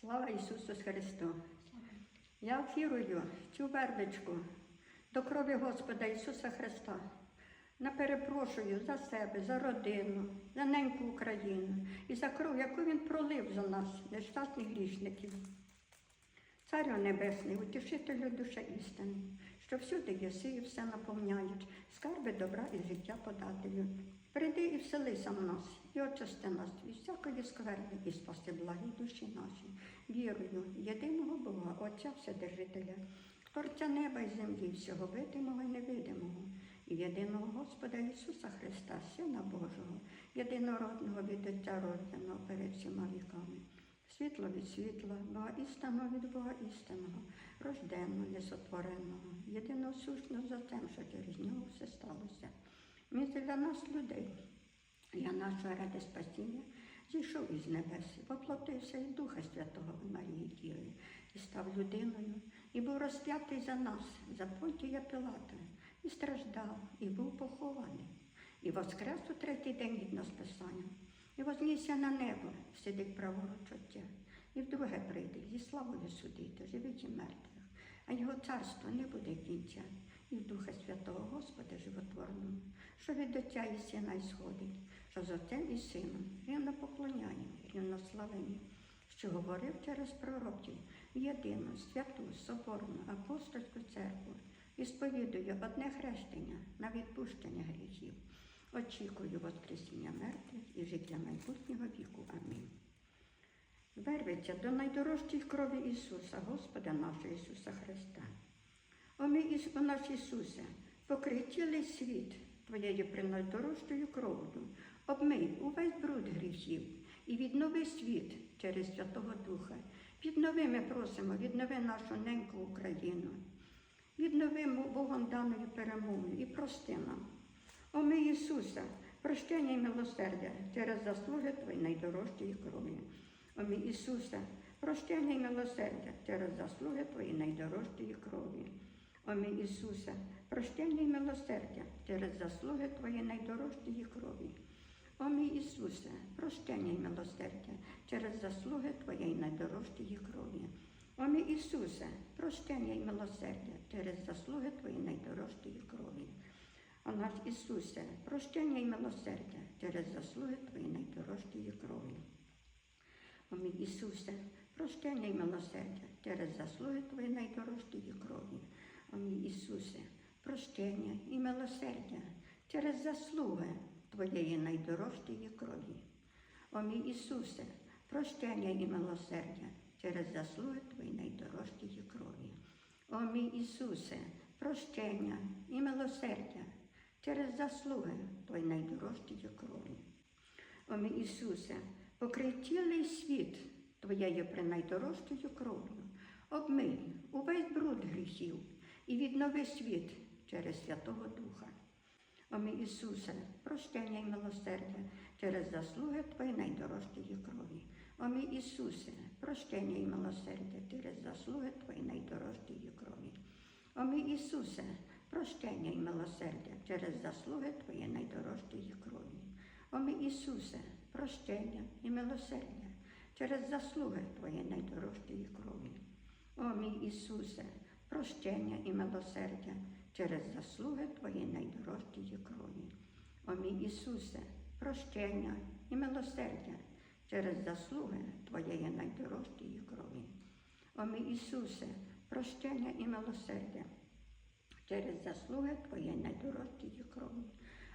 Слава Ісусу Христу! Я вірую цю вервичку до крові Господа Ісуса Христа. Наперепрошую за себе, за родину, за неньку Україну і за кров, яку Він пролив за нас, нещасних грішників. Царю Небесний, утішителю душа істини, що всюди єси і все наповняють, скарби добра і життя подателю. Прийди і вселися в нас, і очисти нас від всякої скверни, і спаси благі душі наші. Вірую, в єдиного Бога, Отця Вседержителя, Творця неба і землі, всього видимого і невидимого, і єдиного Господа Ісуса Христа, Сина Божого, єдинородного від Отця родженого перед всіма віками. Світло від світла, Бога істинного від Бога істинного, рожденного, несотвореного, єдиносушного за тим, що через нього все сталося. Він для нас людей, для нашого ради спасіння, зійшов із небес, поплатився і Духа Святого Марії Діви, і став людиною, і був розп'ятий за нас, за Понтія Пилата, і страждав, і був похований, і воскрес у третій день від Писання, і вознісся на небо, сидить праворуч Отця, і вдруге прийде зі славою судити, живих і мертвих, а його царство не буде кінця, і Духа Святого Господа животворного, що від Отця і Сина ісходить, що з Отцем і Сином рівно поклоняємо, рівно славимо, що говорив через пророків єдину, святу, соборну, апостольську церкву і сповідую одне хрещення на відпущення гріхів. Очікую Воскресіння мертвих і життя майбутнього віку. Амінь. Вервиться до найдорожчої крові Ісуса, Господа нашого Ісуса Христа. О мій о наш Ісусе, покрий цілий світ Твоєю принайдорожчою кров'ю, обмий увесь бруд гріхів і віднови світ через Святого Духа. Віднови, ми просимо, віднови нашу неньку Україну. Віднови Богом даною перемогою і прости нам. О мій Ісусе, прощення і милосердя через заслуги Твої найдорожчої крові. О мій Ісусе, прощення і милосердя через заслуги Твої найдорожчої крові. О мій Ісусе, прощення і милосердя через заслуги Твої найдорожчої крові. О Ісусе, прощення і милосердя через заслуги Твоєї найдорожчої крові. О Ісусе, прощення і милосердя через заслуги Твої найдорожчої крові. О наш Ісусе, прощення і милосердя через заслуги Твої найдорожчої крові. О Ісусе, прощення і милосердя через заслуги Твої найдорожчої крові. Мій Ісусе, прощення і милосердя через заслуги Твоєї найдорожчої крові. О мій Ісусе, прощення і милосердя через заслуги Твої найдорожчої крові. О мій Ісусе, прощення і милосердя через заслуги Твої найдорожчої крові. О мій Ісусе, покрий цілий світ Твоєю принайдорожчою кров'ю, обмий увесь бруд гріхів і віднови світ через Святого Духа. О мій Ісусе, прощення і милосердя через заслуги Твої найдорожчої крові. О мій Ісусе, прощення і милосердя через заслуги Твої найдорожчої крові. О мій Ісусе, прощення і милосердя через заслуги Твої найдорожчої крові. О мій Ісусе, прощення і милосердя через заслуги Твої найдорожчої крові. О мій Ісусе, прощення і милосердя через заслуги Твої найдорожчої крові. О мій Ісусе, прощення і милосердя через заслуги Твоєї найдорожчої крові. О мій Ісусе, прощення і милосердя через заслуги Твоєї найдорожчої крові.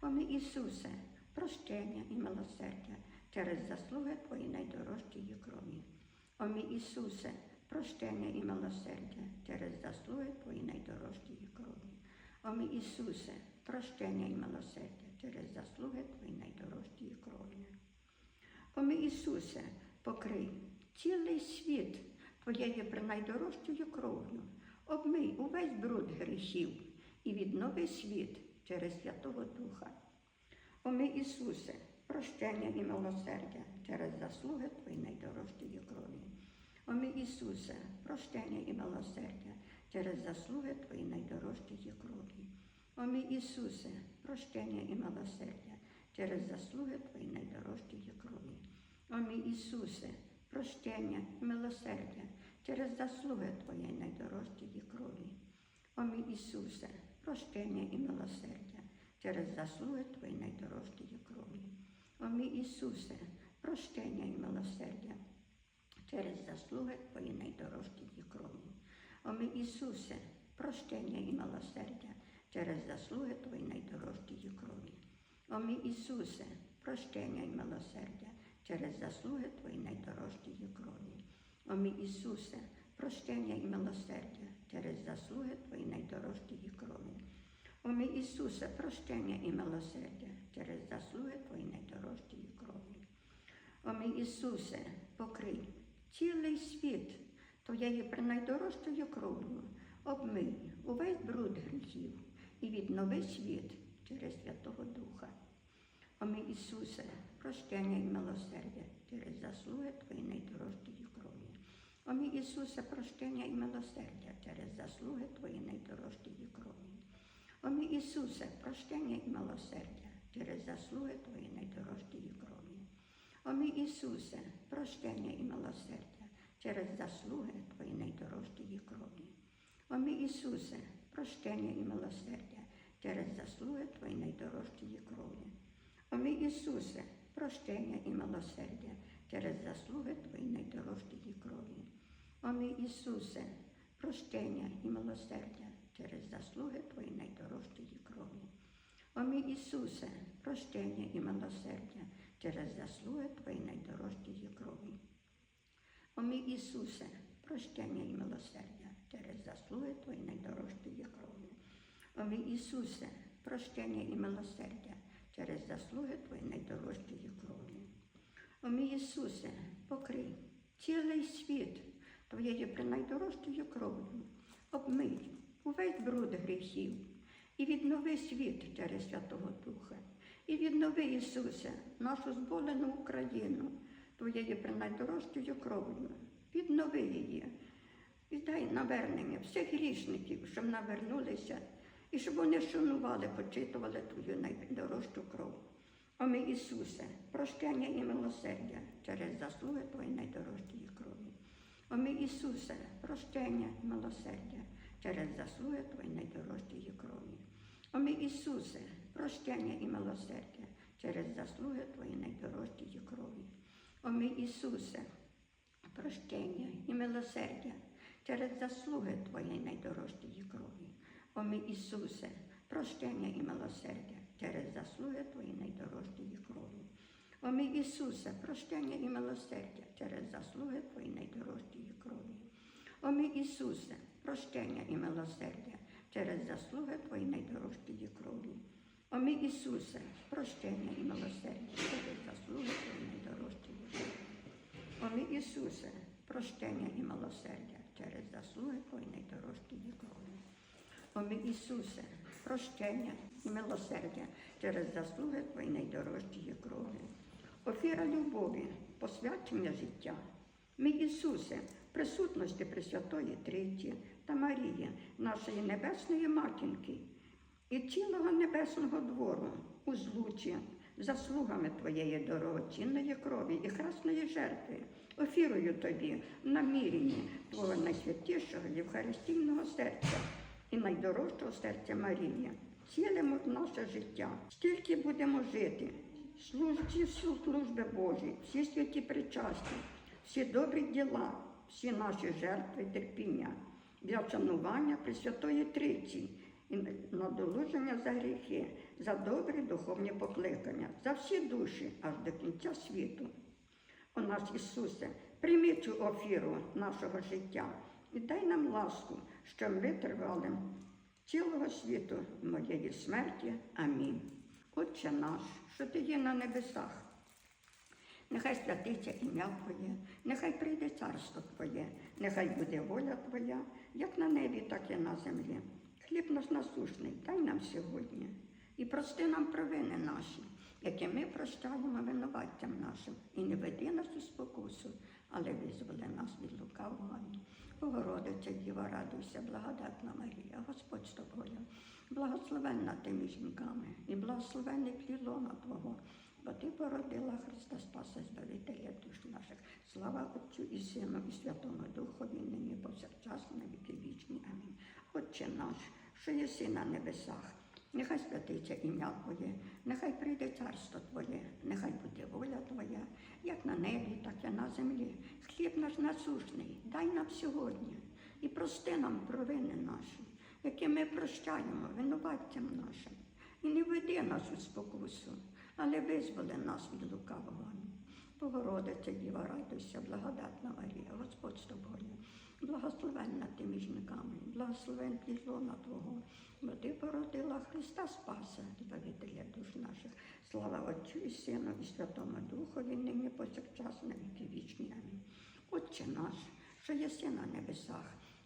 О мій Ісусе, прощення і милосердя через заслуги Твої найдорожчої крові. О мій Ісусе, прощення і милосердя через заслуги Твої найдорожчої крові. О мій Ісусе, прощення і милосердя через заслуги Твої найдорожчої крові. О мій Ісусе, покрий цілий світ Твоєю принайдорожчою кров'ю, обмий увесь бруд гріхів і віднови світ через Святого Духа. О мій Ісусе, прощення і милосердя через заслуги Твої найдорожчої крові. О мій Ісусе, прощення і милосердя через заслуги Твої найдорожчої крові. О мій Ісусе, прощення і милосердя через заслуги Твої найдорожчої крові. О мій Ісусе, прощення і милосердя через заслуги Твоєї найдорожчої крові. О мій Ісусе, прощення і милосердя через заслуги Твої найдорожчої крові. О мій Ісусе, прощення і милосердя через заслуги Твої найдорожчої крові. О мій Ісусе, прощення і милосердя через заслуги Твої найдорожчої крові. О мій Ісусе, прощення і милосердя через заслуги Твої найдорожчої крові. О мій Ісусе, прощення і милосердя через заслуги Твої найдорожчої крові. О мій Ісусе, прощення і милосердя через заслуги Твої найдорожчої крові. О мій Ісусе, покрий цілий світ Твоєю принайдорожчою кров'ю, обмий увесь бруд гріхів і віднови світ через Святого Духа. О Ісусе, прощення і милосердя через заслуги Твої найдорожчої крові. О мій Ісусе, прощення і милосердя через заслуги Твої найдорожчої крові. О мій Ісусе, прощення і милосердя через заслуги Твої найдорожчої крові. О Ісусе, прощення і милосердя через заслуги Твої найдорожчої крові. О Ісусе, прощення і милосердя через заслуги Твої найдорожчої крові. О Ісусе, прощення і милосердя через заслуги Твої найдорожчої крові. О Ісусе, прощення і милосердя через заслуги Твої найдорожчої крові. О Ісусе, прощення і милосердя через заслуги Твої найдорожчої крові. О мій Ісусе, прощення і милосердя через заслуги Твої найдорожчої крові. О мій Ісусе, прощення і милосердя через заслуги Твої найдорожчої крові. О мій Ісусе, покрий цілий світ Твоєю принайдорожчою кров'ю, обмий увесь бруд гріхів і віднови світ через Святого Духа. І віднови, Ісусе, нашу зболену Україну Твоєю принайдорожчою кров'ю. Віднови її. Дай навернення всіх грішників, щоб навернулися, і щоб вони шанували, почитували Твою найдорожчу кров. О мій Ісусе, прощення і милосердя через заслуги Твої найдорожчої крові. О мій Ісусе, прощення і милосердя через заслуги Твої найдорожчої крові. О мій Ісусе, прощення і милосердя через заслуги Твої найдорожчої крові. О мій Ісусе, прощення і милосердя через заслуги Твоєї найдорожчої крові. О мій Ісусе, прощення і милосердя через заслуги Твої найдорожчої крові. О мій Ісусе, прощення і милосердя через заслуги Твої найдорожчої крові. О мій Ісусе, прощення і милосердя через заслуги Твої найдорожчої крові. Мій Ісусе, прощення і милосердя через заслуги Твої найдорожчої крові. О мій Ісусе, прощення і милосердя через заслуги Твої найдорожчої крові. О мій Ісусе, прощення і милосердя через заслуги Твої найдорожчої крові. Офіра любові, посвячення життя. Мій Ісусе, присутності Пресвятої Трійці та Марії, нашої небесної матінки і цілого небесного двору у злучі заслугами Твоєї дорогоцінної крові і хресної жертви, офірую Тобі в наміренні Твого найсвятішого Євхаристійного серця і найдорожчого серця Марії. Цілимо наше життя, скільки будемо жити, служці служби Божі, всі святі причасті, всі добрі діла, всі наші жертви терпіння, для вшанування Пресвятої Трійці і надолуження за гріхи, за добрі духовні покликання, за всі душі аж до кінця світу. О наш Ісусе, прийми цю офіру нашого життя і дай нам ласку, що ми тривали цілого світу моєї смерті. Амінь. Отче наш, що ти є на небесах. Нехай святиться ім'я Твоє, нехай прийде царство Твоє, нехай буде воля Твоя, як на небі, так і на землі. Хліб наш насушний, дай нам сьогодні. І прости нам провини наші, які ми прощаємо винуваттям нашим, і не веди нас у спокусу, але визволи нас від лукавого. Богородиця Діва, радуйся, благодатна Марія, Господь з тобою, благословенна ти між жінками, і благословенний плід лона Твого, бо ти породила Христа Спаса Збавителя душ наших. Слава Отцю і Сину, і Святому Духові, нині повсякчас на віки вічні. Амінь. Отче наш, що єси на небесах, нехай святиться ім'я Твоє, нехай прийде царство Твоє, нехай буде воля Твоя, як на небі, так і на землі. Хліб наш насушний, дай нам сьогодні і прости нам провини наші, які ми прощаємо винуватцям нашим. І не веди нас у спокусу, але визволи нас від лукавого. Богородиця Діва, радуйся, благодатна Марія, Господь з тобою, благословенна ти між жінками, благословен плід Твого, бо ти породила Христа Спаса, Збавителя душ наших. Слава Отцю і Сину, і Святому Духові, нині повсякчас на віки вічні. Амінь. Отче наш, що єси на небесах,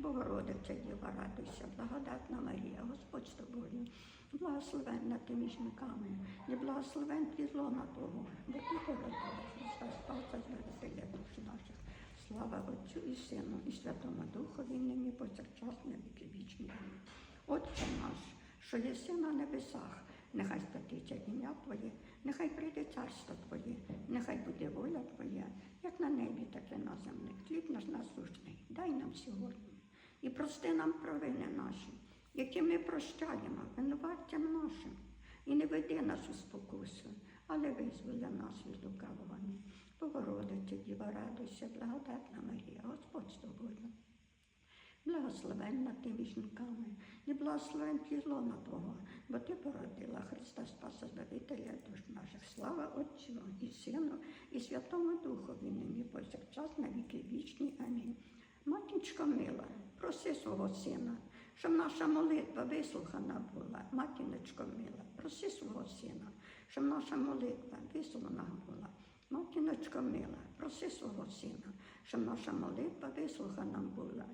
Богородиця Діва, радуйся, благодатна Марія, Господь з тобою, благословенна ти між жінками, і благословен плід лона Твого, бо ти породила Христа Спаса Збавителя душ наших. Слава Отцю і Сину, і Святому Духові, нині повсякчас на віки вічні. Отче наш, що єси на небесах, нехай святиться ім'я Твоє, нехай прийде царство Твоє, нехай буде воля Твоя, як на небі, так і на землі. Хліб наш насущний, дай нам сьогодні. І прости нам провини наші, які ми прощаємо винуватцям нашим. І не веди нас у спокусу, але визволи нас від лукавого. Богородиця, Діва, радуйся, благодатна Марія, Господь з тобою. Благословенна ти між жінками, і благословен плід лона Твого, бо ти породила Христа Спаса Збавителя душ наших. Слава Отцю і Сину, і Святому Духові, нині повсякчас на віки вічні. Амінь. Матінчко мила, проси свого сина, щоб наша молитва вислухана була. Матіночко мила, проси свого сина, щоб наша молитва вислухана була. Матіночко мила, проси свого сина, щоб наша молитва вислухана була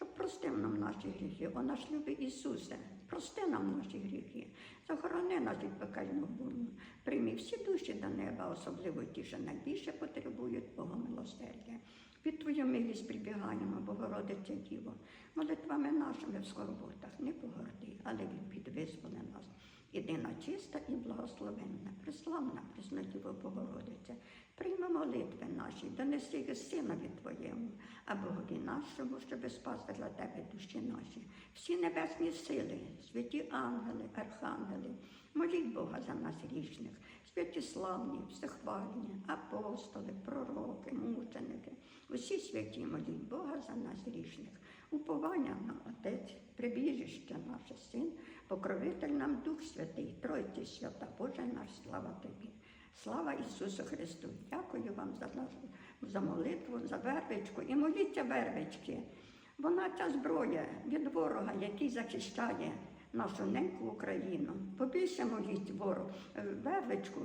щоб простив нам наші гріхи. О наш любий Ісусе, прости нам наші гріхи, захорони нас від пекельного вогню. Прийми всі душі до неба, особливо ті, що найбільше потребують Бога милосердя. Під Твою милість прибігаємо, Богородиця Діво, молитвами нашими в скорботах не погорди, але від бід визволи нас. Єдина чиста і благословенна, приславна, Преснодіво Богородиця, прийми молитви наші, донеси їх синові Твоєму, а Богові нашому, щоб спасти для Тебе душі наші. Всі небесні сили, святі ангели, архангели, моліть Бога за нас грішних, святі славні, всехвальні, апостоли, пророки, мученики, усі святі моліть Бога за нас грішних, уповання на Отець, прибіжище наше Син, покровитель нам Дух Святий, Тройці свята, Боже наш, слава Тобі. Слава Ісусу Христу! Дякую вам за нашу за молитву, за вербичку. І моліться вербички. Вона ця зброя від ворога, який захищає нашу неньку Україну. Побільше моліть ворог вербичку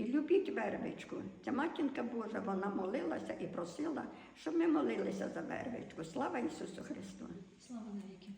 і любіть вербичку. Ця матінка Божа, вона молилася і просила, щоб ми молилися за вербичку. Слава Ісусу Христу! Слава навіки.